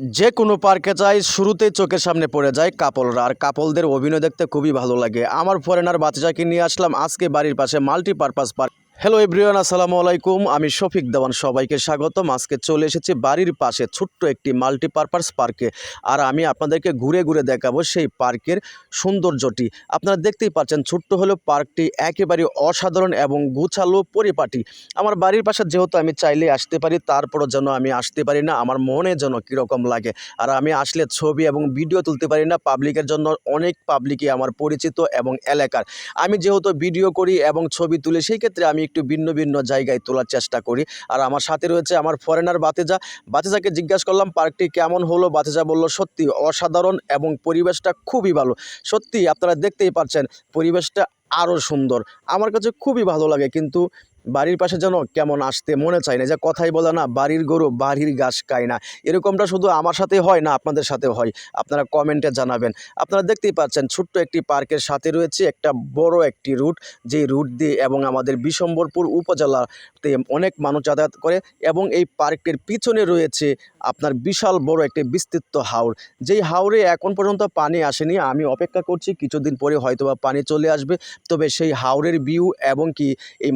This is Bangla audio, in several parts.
যে কোনো পার্কে যাই, শুরুতেই চোখের সামনে পড়ে যায় কাপলরা। আর কাপলদের অভিনয় দেখতে খুবই ভালো লাগে। আমার ফরেনার বাচ্চাকে নিয়ে আসলাম, আজকে বাড়ির পাশে মাল্টিপারপাস পার্ক হ্যালো এভরিওয়ান আসসালামু আলাইকুম। আমি শফিক দেওয়ান, সবাইকে স্বাগতম। আজকে চলে এসেছি বাড়ির পাশে ছোট্ট একটি মাল্টিপারপাস পার্কে আর আমি আপনাদেরকে ঘুরে ঘুরে দেখাবো সেই পার্কের সৌন্দর্যটি। আপনারা দেখতেই পাচ্ছেন ছোট্ট হলেও পার্কটি একেবারে অসাধারণ এবং গুছালো পরিপাটি। আমার বাড়ির পাশে যেহেতু আমি চাইলে আসতে পারি, তারপরও যেন আমি আসতে পারি না, আমার মনে যেন কীরকম লাগে। আর আমি আসলে ছবি এবং ভিডিও তুলতে পারি না পাবলিকের জন্য অনেক পাবলিকই আমার পরিচিত এবং এলাকার। আমি যেহেতু ভিডিও করি এবং ছবি তুলি, সেই ক্ষেত্রে আমি একটু ভিন্ন ভিন্ন জায়গায় তোলার চেষ্টা করি। আর আমার সাথে রয়েছে আমার ফরেনার বাতেজা। বাতেজাকে জিজ্ঞাসা করলাম, পার্কটি কেমন হলো? বাতেজা বলল, সত্যি অসাধারণ এবং পরিবেশটা খুবই ভালো। সত্যি আপনারা দেখতেই পাচ্ছেন পরিবেশটা আরও সুন্দর। আমার কাছে খুবই ভালো লাগে, কিন্তু বাড়ির পাশে যেন কেমন আসতে মনে চায় না যে কথাই বলে না, বাড়ির গরু বাড়ির ঘাস খায় না। এরকমটা শুধু আমার সাথে হয় না আপনাদের সাথে হয়? আপনারা কমেন্টে জানাবেন। আপনারা দেখতেই পাচ্ছেন ছোট্ট একটি পার্কের সাথে রয়েছে একটা বড় একটি রুট যে রুট দিয়ে এবং আমাদের বিশম্বরপুর উপজেলাতে অনেক মানুষ যাতায়াত করে এবং এই পার্কটির পিছনে রয়েছে আপনার বিশাল বড় একটি বিস্তৃত হাওর। যেই হাওরে এখন পর্যন্ত পানি আসেনি, আমি অপেক্ষা করছি কিছুদিন পরে হয়তোবা পানি চলে আসবে, তবে সেই হাওরের ভিউ এবং কি এই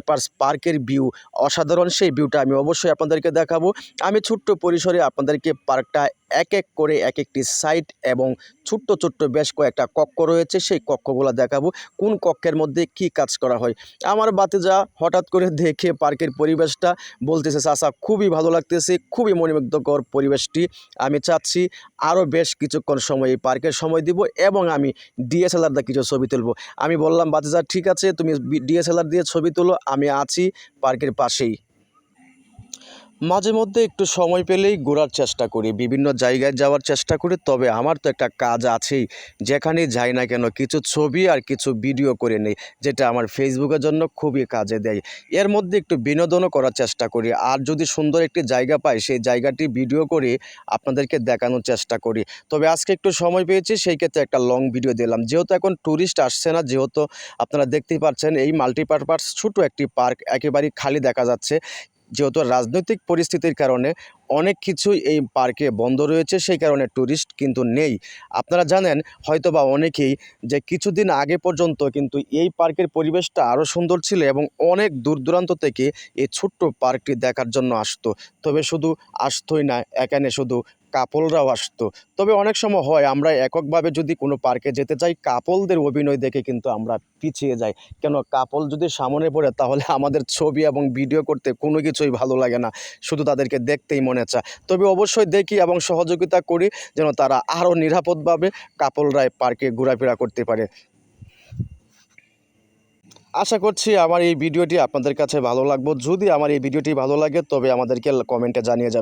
মাল্টিপারপাস পার্কের ভিউ, অসাধারণ সেই ভিউটা আমি অবশ্যই আপনাদেরকে দেখাবো। আমি ছোট্ট পরিসরে আপনাদেরকে পার্কটা এক এক করে এক একটি সাইট এবং ছোট্ট ছোট্ট বেশ কয়েকটা কক্ষ রয়েছে, সেই কক্ষগুলো দেখাবো। কোন কক্ষের মধ্যে কি কাজ করা হয়? আমার বাতিজা হঠাৎ করে দেখে পার্কের পরিবেশটা বলতেছে, চাচা, খুবই ভালো লাগতেছে, খুবই মনোমুগ্ধকর পরিবেশটি। আমি চাচ্ছি আরও বেশ কিছুক্ষণ সময় এই পার্কের সময় দিব এবং আমি ডিএসএলআর দিয়ে কিছু ছবি তুলব। আমি বললাম, বাতিজা, ঠিক আছে, তুমি ডিএসএলআর দিয়ে ছবি তুলো আমি আছি পার্কের পাশেই। মাঝে মধ্যে একটু সময় পেলেই ঘোরার চেষ্টা করি, বিভিন্ন জায়গায় যাওয়ার চেষ্টা করি, তবে আমার তো একটা কাজ আছেই, যেখানেই যাই না কেন কিছু ছবি আর কিছু ভিডিও করে নেই, যেটা আমার ফেসবুকের জন্য খুবই কাজে দেয়। এর মধ্যে একটু বিনোদনও করার চেষ্টা করি, আর যদি সুন্দর একটি জায়গা পাই, সেই জায়গাটি ভিডিও করে আপনাদেরকে দেখানোর চেষ্টা করি। তবে আজকে একটু সময় পেয়েছি, সেই ক্ষেত্রে একটা লং ভিডিও দিলাম। যেহেতু এখন ট্যুরিস্ট আসছে না, যেহেতু আপনারা দেখতেই পাচ্ছেন, এই মাল্টিপারপাস ছোটো একটি পার্ক একেবারেই খালি দেখা যাচ্ছে। যেহেতু রাজনৈতিক পরিস্থিতির কারণে অনেক কিছুই এই পার্কে বন্ধ রয়েছে, সেই কারণে ট্যুরিস্ট কিন্তু নেই। আপনারা জানেন, হয়তোবা অনেকেই যে কিছুদিন আগে পর্যন্ত কিন্তু এই পার্কের পরিবেশটা আরও সুন্দর ছিল এবং অনেক দূর দূরান্ত থেকে এই ছোট্ট পার্কটি দেখার জন্য আসতো। তবে শুধু আসতোই না, এখানে শুধু কাপলরাও আসতো। তবে অনেক সময় হয়, আমরা এককভাবে যদি কোনো পার্কে যেতে চাই কাপলদের অভিনয় দেখে কিন্তু আমরা পিছিয়ে যাই। কেন কাপল যদি সামনে পড়ে, তাহলে আমাদের ছবি এবং ভিডিও করতে কোনো কিছুই ভালো লাগে না। শুধু তাদেরকে দেখতেই মনে চায় তবে অবশ্যই দেখি এবং সহযোগিতা করি যেন তারা আরও নিরাপদভাবে কাপল রায় পার্কে ঘোরাফেরা করতে পারে। আশা করছি আমার এই ভিডিওটি আপনাদের কাছে ভালো লাগবে। যদি আমার এই ভিডিওটি ভালো লাগে তবে আমাদেরকে কমেন্টে জানিয়ে যাবে।